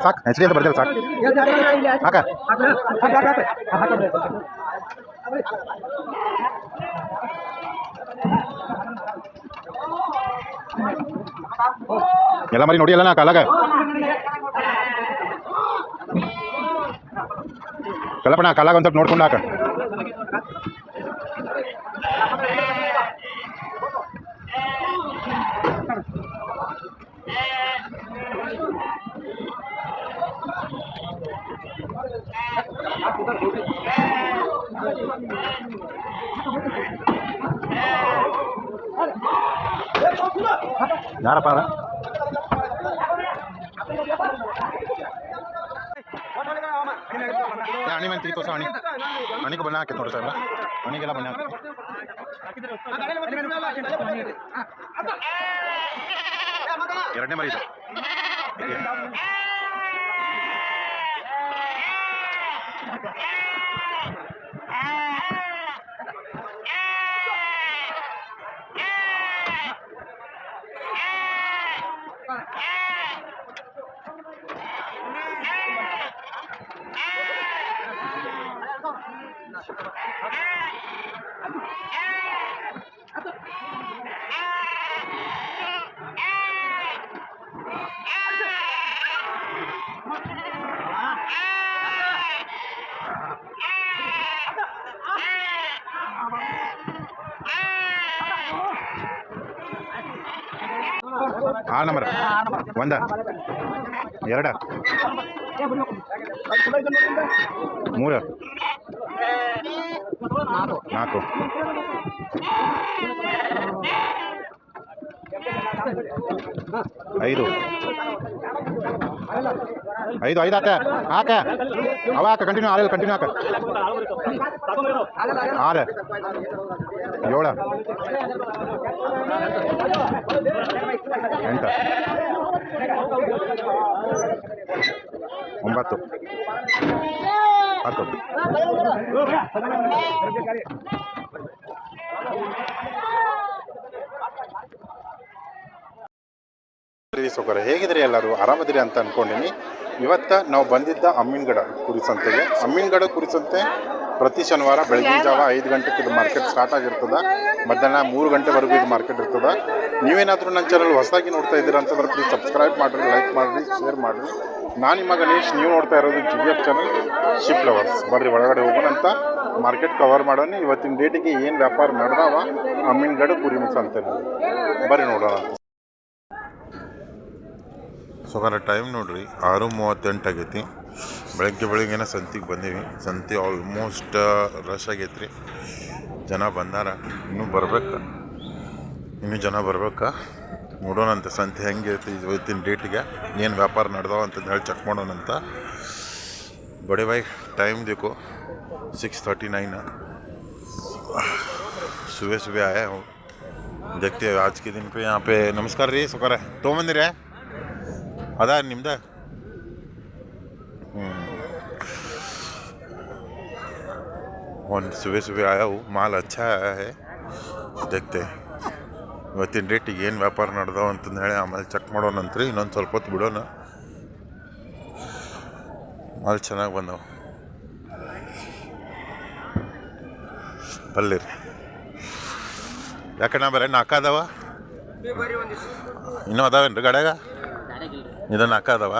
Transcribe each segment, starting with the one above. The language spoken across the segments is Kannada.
ಸಾಕು ಹೆಸರಿ ಅಂತ ಬರ್ತೀರ ಸಾಕು ಹಾಕ ಎಲ್ಲ ಮರಿ ನೋಡಿ ಅಲ್ಲ ನಾ ಕಾಲಾಗ ಕಲ್ಲಪ್ಪಣ ಕಾಲಾಗ ಒಂದು ಸ್ವಲ್ಪ ನೋಡ್ಕೊಂಡು ಹಾಕ ಯಾರಪ್ಪ ಅದ? ಏ, ಅಣಿ ಮೇಲೆ ತೋರ್ಸ ಅಣಿ ಅಣಿಗೂ ಬಣ್ಣ ಹಾಕಿ ನೋಡ್ರಿ ಸಾಹೇಬ್ರ ಅಣಿಗೆಲ್ಲ ಬಣ್ಣ ಹಾಕಿ ಎರಡನೇ ಮರಿ ಇದು Yeah. ಆ ನಂಬರ್ ಒಂದ. ಎರಡ. ಮೂರ. ನಾಲ್ಕು. ಐದು. ಐದು ಐದು ಹಾಕ. ಹಾಕ ಅವ ಹಾಕ ಕಂಟಿನ್ಯೂ ಆರಲ್ಲಿ ಕಂಟಿನ್ಯೂ ಹಾಕ. ಆರ ಏಳು. ಎಂಟು. ಒಂಬತ್ತು. ಹತ್ತು ಸೌಕರ್ಯ ಹೇಗಿದ್ರಿ ಎಲ್ಲರೂ? ಆರಾಮದಿರಿ ಅಂತ ಅನ್ಕೊಂಡಿನಿ. ಇವತ್ತು ನಾವು ಬಂದಿದ್ದ ಅಮ್ಮಿನಗಡ ಕುರಿ ಸಂತೆಗೆ ಅಮ್ಮಿನಗಡ ಕುರಿಸಂತೆ ಪ್ರತಿ ಶನಿವಾರ ಬೆಳಗ್ಗೆ ಜಾವ ಐದು ಗಂಟೆಗೆ ಇದು ಮಾರ್ಕೆಟ್ ಸ್ಟಾರ್ಟ್ ಆಗಿರ್ತದೆ. ಮಧ್ಯಾಹ್ನ ಮೂರು ಗಂಟೆವರೆಗೂ ಇದು ಮಾರ್ಕೆಟ್ ಇರ್ತದೆ. ನೀವೇನಾದರೂ ನನ್ನ ಚಾನಲ್ ಹೊಸದಾಗಿ ನೋಡ್ತಾ ಇದ್ದೀರಾ ಅಂತಂದ್ರೆ ಪ್ಲೀಸ್ ಸಬ್ಸ್ಕ್ರೈಬ್ ಮಾಡಿರಿ ಲೈಕ್ ಮಾಡಿರಿ ಶೇರ್ ಮಾಡಿರಿ. ನಾನು ನಿಮ್ಮ ಗಣೇಶ್, ನೀವು ನೋಡ್ತಾ ಇರೋದು G F channel ship lovers ಬರ್ರಿ, ಒಳಗಡೆ ಹೋಗೋಣ ಅಂತ ಮಾರ್ಕೆಟ್ ಕವರ್ ಮಾಡೋಣ. ಇವತ್ತಿನ ಡೇಟಿಗೆ ಏನು ವ್ಯಾಪಾರ ನಡೆದಾವ? ಅಮ್ಮಿನಗಡ ಕುರಿ ಸಂತೆನಲ್ಲಿ ಬರ್ರಿ ನೋಡೋಣ ಅಂತ ಸುಮಾರು ಟೈಮ್ ನೋಡ್ರಿ ಆರು ಮೂವತ್ತೆಂಟು ಆಗೈತಿ ಬೆಳಗ್ಗೆ ಬೆಳಿಗ್ಗೆನ ಸಂತಿಗೆ ಬಂದೀವಿ ಸಂತೆ ಆಲ್ಮೋಸ್ಟ್ ರಶ್ ಆಗೈತಿ ರೀ ಜನ ಬಂದಾರ ಇನ್ನೂ ಬರ್ಬೇಕು ಇನ್ನೂ ಜನ ಬರ್ಬೇಕಾ ನೋಡೋಣಂತೆ ಸಂತೆ ಹೆಂಗೆ ಐತಿ ಇವತ್ತಿನ ಡೇಟಿಗೆ ಏನು ವ್ಯಾಪಾರ ನಡೆದಾವ ಅಂತಂದು ಹೇಳಿ ಚೆಕ್ ಮಾಡೋಣಂತ बड़े भाई टाइम देखो सिक्स थर्टी नाइन सुबह सुबह आया हूँ देखते हैं आज के दिन पे यहाँ पे नमस्कार ರೀ ಸುಕರ ತೊಗೊಂಬಂದಿರ ಅದ ನಿಮ್ದು? ಹ್ಞೂ ಒಂದು ಸುವೆ ಸುವೆ ಆಯವು ಮಾಲ್ ಅಚ್ಚಾ ಹೇ ಜಗ್ತೆ ಇವತ್ತಿನ ರೇಟಿಗೆ ಏನು ವ್ಯಾಪಾರ ನಡೆದವ ಅಂತಂದು ಹೇಳಿ ಆಮೇಲೆ ಚೆಕ್ ಮಾಡೋಣ ಮಾಡೋಣಂತ್ರಿ ಇನ್ನೊಂದು ಸ್ವಲ್ಪ ಹೊತ್ತು ಬಿಡೋಣ. ಮಾಲ್ ಚೆನ್ನಾಗಿ ಬಂದವು. ಬಲ್ಲಿರಿ. ಯಾಕಣ್ಣ ಬರೀ ನಾಲ್ಕು ಅದಾವ ಇನ್ನೂ ಅದಾವೇನು ರೀ ಗಡ್ಯಾಗ? ಇದು ಹಾಕದವ?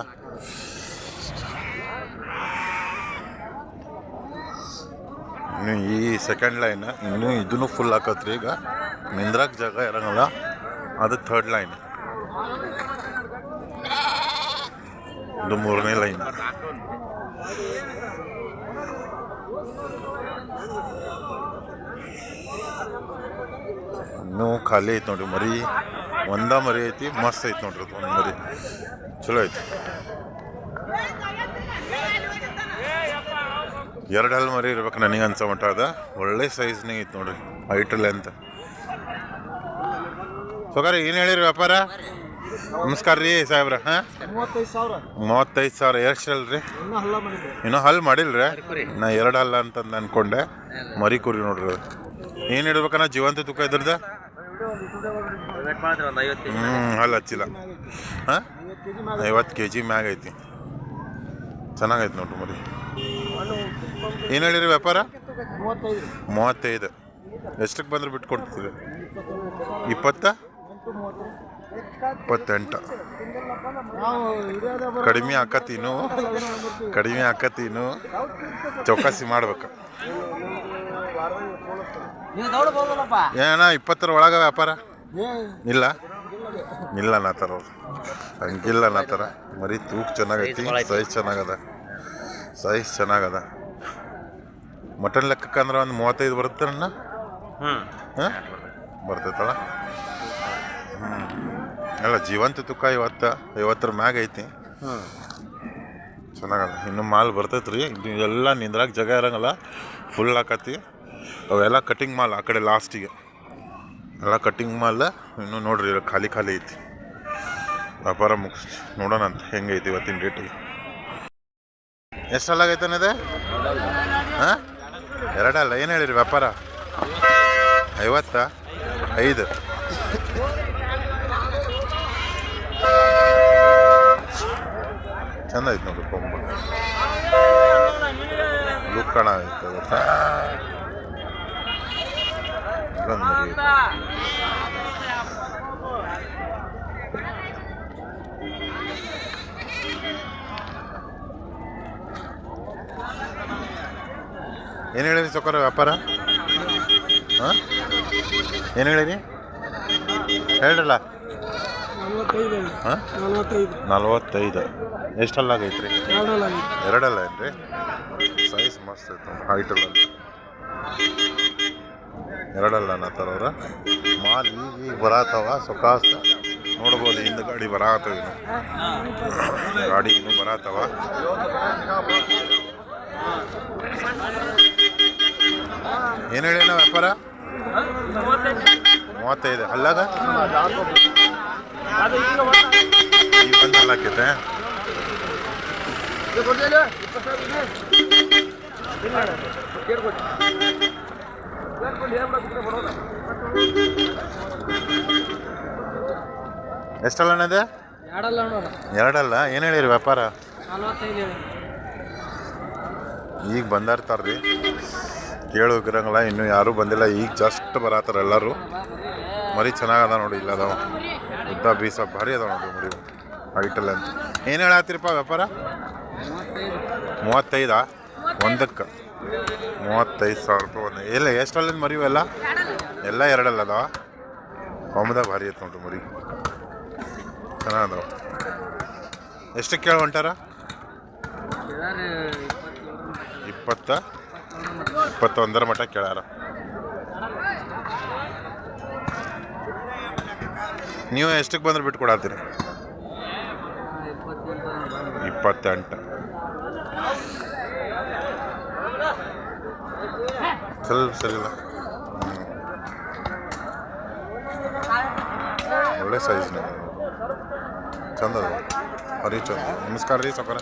ಇನ್ನು ಈ ಸೆಕೆಂಡ್ ಲೈನ್ ಇನ್ನು ಇದನ್ನು ಫುಲ್ ಹಾಕತ್ರಿ ಈಗ. ನಿಂದ್ರಾಕ್ ಜಾಗ ಇರಂಗಲ್ಲ. ಅದು ಥರ್ಡ್ ಲೈನ್ ಇದು ಮೂರನೇ ಲೈನ್ ಇನ್ನೂ ಖಾಲಿ ಐತೆ ನೋಡ್ರಿ ಮರಿ. ಒಂದ ಮರಿ ಐತಿ, ಮಸ್ತ್ ಐತಿ ನೋಡ್ರಿ ಒಂದು ಮರಿ. ಚಲೋ ಐತಿ. ಎರಡು ಹಲ್ ಮರಿ ಇರ್ಬೇಕು ನನಗೆ ಅನ್ಸೋ ಮಟ್ಟ ಅದ. ಒಳ್ಳೆ ಸೈಜ್ನೇ ಐತೆ ನೋಡ್ರಿ ಹೈಟ್ ಲೆಂತ್ ಸೊಗಾರ ಏನು ಹೇಳಿರಿ ವ್ಯಾಪಾರ? ನಮಸ್ಕಾರ ರೀ ಸಾಹೇಬ್ರ, ಹಾಂ? ಮೂವತ್ತೈದು ಸಾವಿರ, ಎಷ್ಟು ಅಲ್ರಿ ಇನ್ನೂ ಹಲ್ಲ ಹಲ್ ಮಾಡಿಲ್ರಿ? ನಾ ಎರಡು ಹಲ್ಲ ಅಂತಂದು ಅನ್ಕೊಂಡೆ. ಮರಿ ಕುರಿ ನೋಡ್ರಿ ಅದು. ಏನು ಇಡ್ಬೇಕನ್ನ ಜೀವಂತ ತೂಕ ಇದ್ರದ ಹ್ಞೂ ಹಲ್ ಹಚ್ಚಿಲ್ಲ. ಹಾಂ? ಐವತ್ತು ಕೆ ಜಿ ಮ್ಯಾಗ ಐತಿ. ಚೆನ್ನಾಗೈತಿ ನೋಡ್ರಿ ಮರಿ. ಏನು ಹೇಳಿರಿ ವ್ಯಾಪಾರ? ಮೂವತ್ತೈದು. ಎಷ್ಟಕ್ಕೆ ಬಂದ್ರೆ ಬಿಟ್ಕೊಡ್ತೀವಿ ಕೊಡ್ತೀರಿ? ಇಪ್ಪತ್ತ? ಇಪ್ಪತ್ತೆಂಟು. ಕಡಿಮೆ ಹಾಕತ್ತೀನು ಕಡಿಮೆ ಹಾಕತ್ತೀನು ಚೌಕಾಸಿ ಮಾಡ್ಬೇಕು. ಏನ ಇಪ್ಪತ್ತರ ಒಳಗೆ ವ್ಯಾಪಾರ? ಏ. ಇಲ್ಲ ನಾ ಥರ ಅವ್ರು ಹಂಗಿಲ್ಲ ಥರ ಮರಿ ತೂಕ ಚೆನ್ನಾಗೈತಿ ಸೈಜ್ ಚೆನ್ನಾಗದ. ಸೈಜ್ ಚೆನ್ನಾಗದ. ಮಟನ್ ಲೆಕ್ಕಕ್ಕೆ ಅಂದ್ರೆ ಒಂದು ಮೂವತ್ತೈದು ಬರುತ್ತೆ ಅಣ್ಣ? ಹಾಂ? ಬರ್ತೈತಲ್ಲ? ಹ್ಞೂ ಅಲ್ಲ ಜೀವಂತ ತೂಕ ಇವತ್ತು ಐವತ್ತರ ಮ್ಯಾಗ ಐತಿ. ಚೆನ್ನಾಗದ. ಇನ್ನು ಮಾಲ್ ಬರ್ತೈತೆ ರೀ ಎಲ್ಲ ನಿಂದ್ರಾಗ ಜಾಗ ಇರಂಗಲ್ಲ. ಫುಲ್ ಆಕತಿ. ಅವೆಲ್ಲ ಕಟಿಂಗ್ ಮಾಲ್ ಆ ಕಡೆ ಲಾಸ್ಟಿಗೆ ಎಲ್ಲ ಕಟ್ಟಿಂಗ್ ಮಾಲ್ ಇನ್ನು ನೋಡ್ರಿ ಖಾಲಿ ಖಾಲಿ ಐತಿ. ವ್ಯಾಪಾರ ಮುಗಿಸ್ ನೋಡೋಣ ಅಂತ ಹೆಂಗೈತಿ ಇವತ್ತಿನ ರೇಟಿಗೆ ಇದೆ ಹಾಂ? ಎರಡಲ್ಲ, ಏನು ಹೇಳಿರಿ ವ್ಯಾಪಾರ? ಐವತ್ತ? ಐದು. ಚಂದ ಐತೆ ನೋಡಿ ಕೊಂಬ. ಲುಕ್ಕಣ ಆಯ್ತು ಗೊತ್ತಾ? ಏನು ಹೇಳಿರಿ ಸೊಕ್ಕರ ವ್ಯಾಪಾರ? ಹಾಂ? ಏನು ಹೇಳಿರಿ ಹೇಳ್ರಲ್ಲ. ನಲ್ವತ್ತೈದು. ಹಾಂ? ನಲ್ವತ್ತೈದು. ನಲ್ವತ್ತೈದು. ಎಷ್ಟಲ್ಲಾಗೈತ್ರಿ ಎರಡಲ್ಲ ಎರಡಲ್ಲ ರೀ ಸೈಜ್ ಮಸ್ತ್ ಐತೆ ಹೈಟಲ್ಲ ಎರಡಲ್ಲ ನಾ ಅವ್ರ ಮಾಲ್ ಈಗ ಈಗ ಬರಾತವ ಸೊಕಾಸ ನೋಡ್ಬೋದು ಹಿಂದೆ ಗಾಡಿ ಬರಾತವ ಇನ್ನು. ಗಾಡಿ ಇನ್ನೂ ಬರಾತವ ಏನು ಹೇಳಿ ವ್ಯಾಪಾರ? ಮೂವತ್ತೈದು. ಅಲ್ಲಾಗ ಈಗ ಎಷ್ಟಲ್ಲ ಅಣ್ಣದೇ ಎರಡಲ್ಲ ಏನು ಹೇಳಿರಿ ವ್ಯಾಪಾರ? ನಲ್ವತ್ತೈದು ಬಂದಿರ್ತಾರೆ ರೀ ಕೇಳೋಗಿರಂಗಿಲ್ಲ ಇನ್ನೂ ಯಾರೂ ಬಂದಿಲ್ಲ. ಈಗ ಜಸ್ಟ್ ಬರತ್ತಾರ ಎಲ್ಲರೂ. ಮರಿ ಚೆನ್ನಾಗದ ನೋಡಿ ಇಲ್ಲ ಅದಾವ. ಉದ್ದ ಬೀಸ ಭಾರಿ ಅದಾವ ನೋಡಿ ಮರಿ. ಐಟಲ್ ಅಂತ. ಏನು ಹೇಳತ್ತೀರಪ್ಪ ವ್ಯಾಪಾರ? ಮೂವತ್ತೈದಾ? ಒಂದಕ್ಕೆ. ಮೂವತ್ತೈದು ಸಾವಿರ ರೂಪಾಯಿ ಒಂದು. ಎಲ್ಲ ಎಷ್ಟಲ್ಲಿಂದ ಮರಿ ಎಲ್ಲ ಎಲ್ಲ ಎರಡಲ್ಲ ಅದಾವ. ಕೊಂಬದಾಗ ಭಾರಿ ಐತೆ ನೋಡ್ರಿ ಮರಿ. ಚೆನ್ನಾಗದಾವ ಎಷ್ಟಕ್ಕೆ ಕೇಳಿ ಹೊಂಟಾರ? ಇಪ್ಪತ್ತ, ಇಪ್ಪತ್ತೊಂದರ ಮಟ್ಟ ಕೇಳಾರ ನೀವು ಎಷ್ಟಕ್ಕೆ ಬಂದ್ರೆ ಬಿಟ್ಟು ಕೊಡತ್ತೀರಿ ಇಪ್ಪತ್ತೆಂಟು. ಸ್ವಲ್ಪ ಹ್ಮ್. ಒಳ್ಳೆ ಸೈಜ್ ಚಂದ ಅದ ಹರಿ ಚಂದ. ನಮಸ್ಕಾರ ರೀ ಸೌಕರ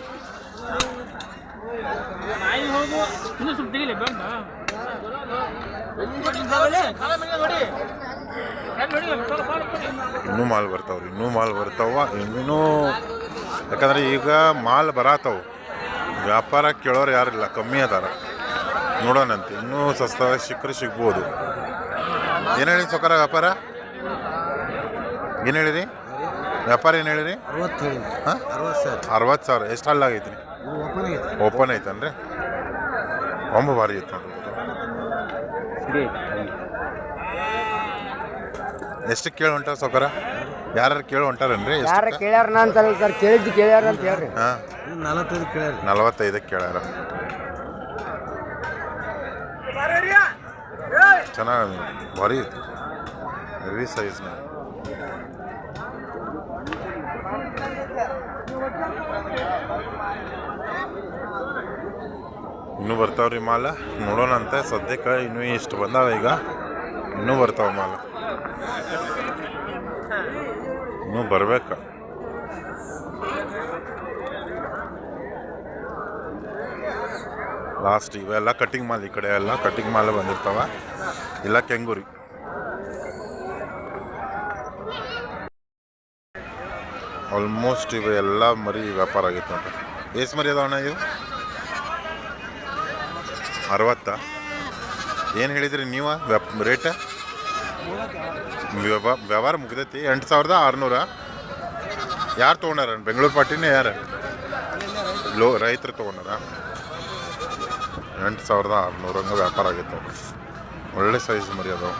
ಇನ್ನು ಮಾಲ್ ಬರ್ತಾವ್ರಿ ಇನ್ನೂ ಮಾಲ್ ಬರ್ತಾವ ಇನ್ನೂ. ಯಾಕಂದ್ರೆ ಈಗ ಮಾಲ್ ಬರಾತಾವು. ವ್ಯಾಪಾರ ಕೇಳೋರು ಯಾರಿಲ್ಲ ಕಮ್ಮಿ ಅದಾರ. ನೋಡೋಣಂತೆ ಇನ್ನೂ ಸಸ್ತ ಸಿಕ್ಕರೆ ಸಿಗ್ಬೋದು. ಏನು ಹೇಳಿ ಸೊಕರ ವ್ಯಾಪಾರ? ಏನು ಹೇಳಿರಿ ವ್ಯಾಪಾರ ಏನು ಹೇಳಿರಿ ಅರವತ್ತು ಸಾವಿರ. ಎಷ್ಟು ಅಲ್ಲಾಗೈತಿ ರೀ ಓಪನ್ ಐತನ್ ಓಪನ್ ಐತನ್ರಿ? ಕೊಂಬ ಭಾರಿ ಐತೆ ನೋಡ್ರಿ. ಎಷ್ಟು ಕೇಳಿ ಹೊಂಟಾರ ಸೌಕರ ಯಾರು ಕೇಳಿ ಹೊಂಟಾರನ್ರಿ ಯಾರ ಕೇಳ್ಯಾರ ಅಂತ ಸರ್ ಕೇಳಿದ್ದು ಕೇಳ್ಯಾರ ಅಂತ ಹೇಳ್ರಿ. ಹಾಂ. ನಲವತ್ತೈದು ಕೇಳ್ಯಾರ. ನಲವತ್ತೈದಕ್ಕೆ ಕೇಳ್ಯಾರ ಚೆನ್ನಾಗಿ ಭಾರಿ ಹೆವಿ ಸೈಜ್ನ ಇನ್ನೂ ರೀ ಮಾಲ. ನೋಡೋಣ ಅಂತ. ಸದ್ಯಕ್ಕೆ ಇನ್ನೂ ಇಷ್ಟು ಬಂದಾವ ಈಗ. ಇನ್ನೂ ಬರ್ತಾವ ಮಾಲ. ಇನ್ನೂ ಬರ್ಬೇಕು. ಲಾಸ್ಟ್ ಇವೆಲ್ಲ ಕಟಿಂಗ್ ಮಾಲ್ ಈ ಕಡೆ ಎಲ್ಲ ಕಟ್ಟಿಂಗ್ ಮಾಲ್ ಬಂದಿರ್ತಾವ. ಇಲ್ಲ ಕೆಂಗೂರಿ ಆಲ್ಮೋಸ್ಟ್ ಇವೆಲ್ಲ ಮರಿ ವ್ಯಾಪಾರ ಆಗೈತೆ ನೋಡ್ರಿ. ಏಸ್ ಮರಿ ಅದಾವಣ್ಣ ಇವು ಅರವತ್ತ. ಏನು ಹೇಳಿದ್ರಿ ನೀವು? ರೇಟ ವ್ಯವ- ವ್ಯವಹಾರ ಮುಗಿದೈತಿ. ಎಂಟು ಸಾವಿರದ ಆರುನೂರ. ಯಾರು ತೊಗೊಂಡಾರ? ಬೆಂಗಳೂರು ಪಾರ್ಟಿನೇ ಯಾರು? ಲೋ, ರೈತರು ತೊಗೊಂಡಾರ. ಎಂಟು ಸಾವಿರದ ಆರುನೂರ ಹಂಗೆ ವ್ಯಾಪಾರ ಆಗಿತ್ತು ಒಳ್ಳೆ ಸೈಜ್ ಮರಿ ಅದಾವ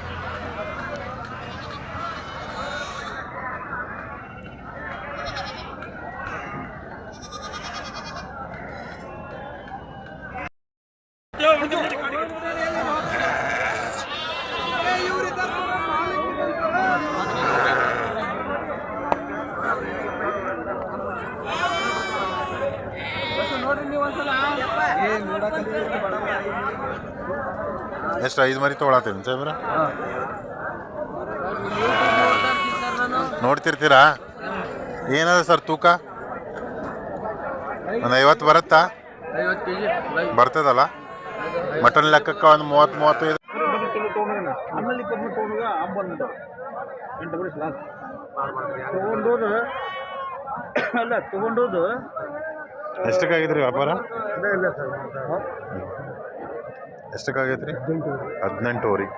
ಎಷ್ಟು ಐದು ಮರಿ ತೊಗೊಳತ್ತೀನಿ ಸಾಹೇಬ್ರ ನೋಡ್ತಿರ್ತೀರಾ? ಏನದ ಸರ್ ತೂಕ? ಒಂದು ಐವತ್ತು ಬರುತ್ತಾ? ಬರ್ತದಲ್ಲ? ಮಟನ್ ಲೆಕ್ಕಕ್ಕೆ ಒಂದು ಮೂವತ್ತು ಮೂವತ್ತೈದು. ತೊಗೊಂಡೋದು ಅಲ್ಲ ತೊಗೊಂಡೋದು ಎಷ್ಟಕ್ಕಾಗಿದ್ರಿ ವ್ಯಾಪಾರ ಅದೇ ಇಲ್ಲ ಸರ್ ಎಷ್ಟಕ್ಕಾಗೈತ್ರಿ ಹದಿನೆಂಟುವರೆ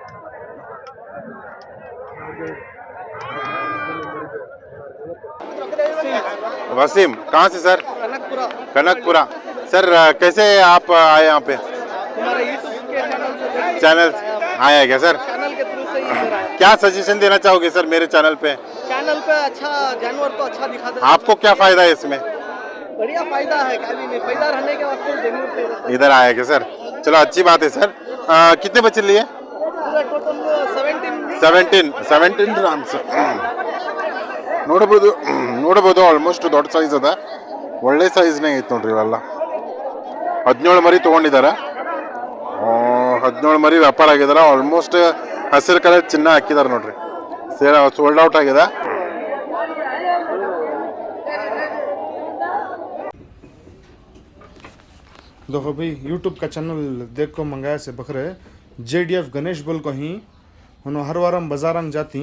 वसीम कहाँ से सर कनकपुरा कनकपुरा सर कैसे आप आए यहाँ पे हमारा यूट्यूब के चैनल से चैनल आया क्या सर चैनल के थ्रू से ही इधर आया क्या सजेशन देना चाहोगे सर मेरे चैनल पे चैनल पे अच्छा जानवर को अच्छा दिखा दे आपको क्या फायदा है इसमें बढ़िया फायदा है क्या भी नहीं फायदा रहने के वास्ते बेंगलुरु से इधर इधर आया क्या सर चलो अच्छी बात है सर आ, कितने बच्चे लिए पूरा total seventeen seventeen seventeen grams ನೋಡ್ಬೋದು ನೋಡ್ಬೋದು ಆಲ್ಮೋಸ್ಟ್ ದೊಡ್ಡ ಸೈಜ್ ಅದ ಒಳ್ಳೆ ಸೈಜ್ನೇ ಐತೆ ನೋಡ್ರಿ ಇವೆಲ್ಲ ಹದಿನೇಳು ಮರಿ ತೊಗೊಂಡಿದ್ದಾರೆ ಹದಿನೇಳು ಮರಿ ವ್ಯಾಪಾರ ಆಗಿದಾರ ಆಲ್ಮೋಸ್ಟ್ ಹಸಿರು ಕಲರ್ ಚಿನ್ನ ಹಾಕಿದಾರೆ ನೋಡ್ರಿ ಸೇಲ್ ಸೋಲ್ಡ್ ಔಟ್ ಆಗಿದೆ देखो भाई यूट्यूब का चैनल देख को मंगाया से बकरे जे डी एफ़ गणेश बोल को ही उन्होंने हर वार हम बाजारंग जाती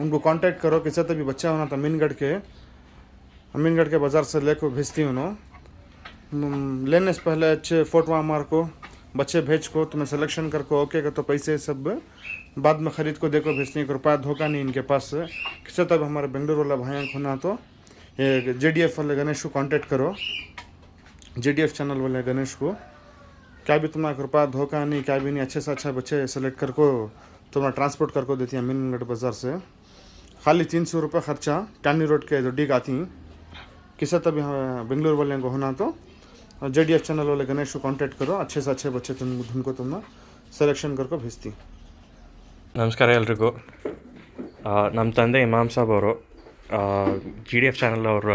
उनको कांटेक्ट करो किसी तभी बच्चा होना था अमीनगढ़ के। अमीनगढ़ के बाज़ार से लेकर भेजती उन्होंने लेने से पहले अच्छे फ़ोटो मार को बच्चे भेज को तुम्हें सिलेक्शन कर को ओके तो पैसे सब बाद में ख़रीद को देखो भेजती हैं, रुपया धोखा नहीं इनके पास। किसी तब हमारे बेंगलुरु वाला भाई होना तो ये जे डी एफ़ वाले गणेश को कांटेक्ट करो। जे डी एफ़ चैनल वाले गणेश को, क्या भी तुम्हारा कृपा, धोखा नहीं, क्या भी नहीं, अच्छे से अच्छा बच्चे सेलेक्ट करको तुम्हारा ट्रांसपोर्ट करको देती है मीनगढ़ बाज़ार से। खाली तीन सौ रुपये खर्चा, टैनी रोड के जो डीग आती किसे तभी हाँ बेंगलुरु वाले को होना तो जे डी एफ़ चैनल वाले गणेश को कॉन्टैक्ट करो, अच्छे से अच्छे बच्चे तुम, उनको तुम ಸೆಲೆಕ್ಷನ್ भेजती नमस्कार ನಮಸ್ಕಾರ ಎಲ್ರಿಗೂ नम तंदे इमाम साहब और जी डी एफ़ चैनल और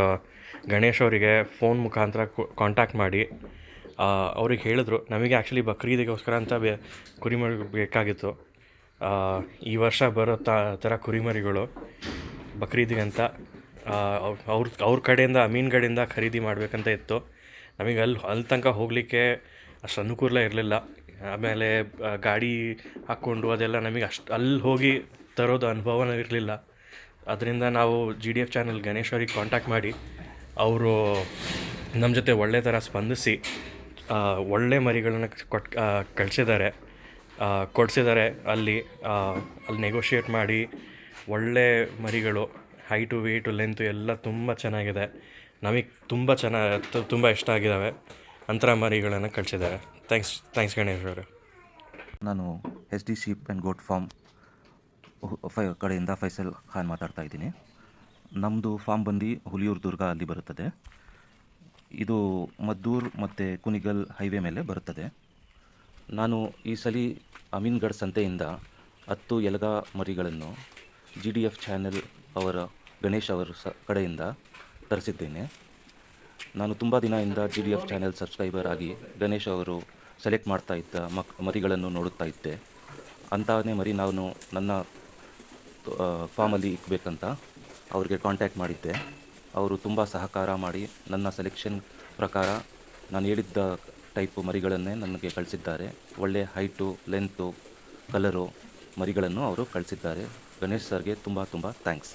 ಗಣೇಶ್ ಅವರಿಗೆ ಫೋನ್ ಮುಖಾಂತರ ಕಾಂಟ್ಯಾಕ್ಟ್ ಮಾಡಿ ಅವ್ರಿಗೆ ಹೇಳಿದ್ರು, ನಮಗೆ ಆ್ಯಕ್ಚುಲಿ ಬಕ್ರೀದಿಗೋಸ್ಕರ ಅಂತ ಬೇ, ಕುರಿಮರಿ ಬೇಕಾಗಿತ್ತು. ಈ ವರ್ಷ ಬರೋ ತ ಥರ ಕುರಿಮರಿಗಳು ಬಕ್ರೀದಿಗಂತ ಅವ್ರ ಅವ್ರ ಕಡೆಯಿಂದ, ಅಮೀನ್ ಕಡೆಯಿಂದ ಖರೀದಿ ಮಾಡಬೇಕಂತ ಇತ್ತು. ನಮಗೆ ಅಲ್ಲಿ ಅಲ್ಲಿ ತನಕ ಹೋಗಲಿಕ್ಕೆ ಅಷ್ಟು ಅನುಕೂಲ ಇರಲಿಲ್ಲ. ಆಮೇಲೆ ಗಾಡಿ ಹಾಕ್ಕೊಂಡು ಅದೆಲ್ಲ ನಮಗೆ ಅಷ್ಟು ಅಲ್ಲಿ ಹೋಗಿ ತರೋದು ಅನುಭವನೂ ಇರಲಿಲ್ಲ. ಅದರಿಂದ ನಾವು G D F channel Ganesh ಅವ್ರಿಗೆ ಕಾಂಟ್ಯಾಕ್ಟ್ ಮಾಡಿ ಅವರು ನಮ್ಮ ಜೊತೆ ಒಳ್ಳೆ ಥರ ಸ್ಪಂದಿಸಿ ಒಳ್ಳೆ ಮರಿಗಳನ್ನು ಕೊಟ್ಟು ಕಳಿಸಿದ್ದಾರೆ. ಕೊಡಿಸಿದ್ದಾರೆ ಅಲ್ಲಿ ಅಲ್ಲಿ ನೆಗೋಷಿಯೇಟ್ ಮಾಡಿ, ಒಳ್ಳೆ ಮರಿಗಳು ಹೈಟು ವೆಯ್ಟು ಲೆಂತು ಎಲ್ಲ ತುಂಬ ಚೆನ್ನಾಗಿದೆ. ನಮಗೆ ತುಂಬ ಚೆನ್ನಾಗಿ ತುಂಬ ಇಷ್ಟ ಆಗಿದ್ದಾವೆ. ಅಂತರ ಮರಿಗಳನ್ನು ಕಳಿಸಿದ್ದಾರೆ. ಥ್ಯಾಂಕ್ಸ್ ಥ್ಯಾಂಕ್ಸ್ ಗಣೇಶ್ ಅವರು. ನಾನು S D sheep and goat farm five, ಕಡೆಯಿಂದ ಫೈಸಲ್ ಖಾನ್ ಮಾತಾಡ್ತಾ ಇದ್ದೀನಿ. ನಮ್ಮದು ಫಾರ್ಮ್ ಬಂದು ಹುಲಿಯೂರು ದುರ್ಗ ಅಲ್ಲಿ ಬರುತ್ತದೆ. ಇದು ಮದ್ದೂರ್ ಮತ್ತು ಕುನಿಗಲ್ ಹೈವೇ ಮೇಲೆ ಬರುತ್ತದೆ. ನಾನು ಈ ಸಲ ಅಮೀನ್ಗಢ ಸಂತೆಯಿಂದ ಹತ್ತು ಎಲಗ ಮರಿಗಳನ್ನು ಜಿ ಡಿ ಎಫ್ ಚಾನೆಲ್ ಅವರ ಗಣೇಶ್ ಅವರ ಸ, ಕಡೆಯಿಂದ ತರಿಸಿದ್ದೇನೆ. ನಾನು ತುಂಬ ದಿನದಿಂದ G D F channel subscriber ಆಗಿ ಗಣೇಶ್ ಅವರು ಸೆಲೆಕ್ಟ್ ಮಾಡ್ತಾ ಇದ್ದ ಮಕ್, ಮರಿಗಳನ್ನು ನೋಡುತ್ತಾ ಇದ್ದೆ. ಅಂತಹನೇ ಮರಿ ನಾನು ನನ್ನ ಫಾರ್ಮಲ್ಲಿ ಇಕ್ಬೇಕಂತ ಅವ್ರಿಗೆ ಕಾಂಟ್ಯಾಕ್ಟ್ ಮಾಡಿದ್ದೆ. ಅವರು ತುಂಬ ಸಹಕಾರ ಮಾಡಿ ನನ್ನ ಸೆಲೆಕ್ಷನ್ ಪ್ರಕಾರ ನಾನು ಹೇಳಿದ್ದ ಟೈಪ್ ಮರಿಗಳನ್ನೇ ನನಗೆ ಕಳಿಸಿದ್ದಾರೆ. ಒಳ್ಳೆಯ ಹೈಟು ಲೆಂತು ಕಲರು ಮರಿಗಳನ್ನು ಅವರು ಕಳಿಸಿದ್ದಾರೆ. ಗಣೇಶ್ ಸರ್ಗೆ ತುಂಬ ತುಂಬ ಥ್ಯಾಂಕ್ಸ್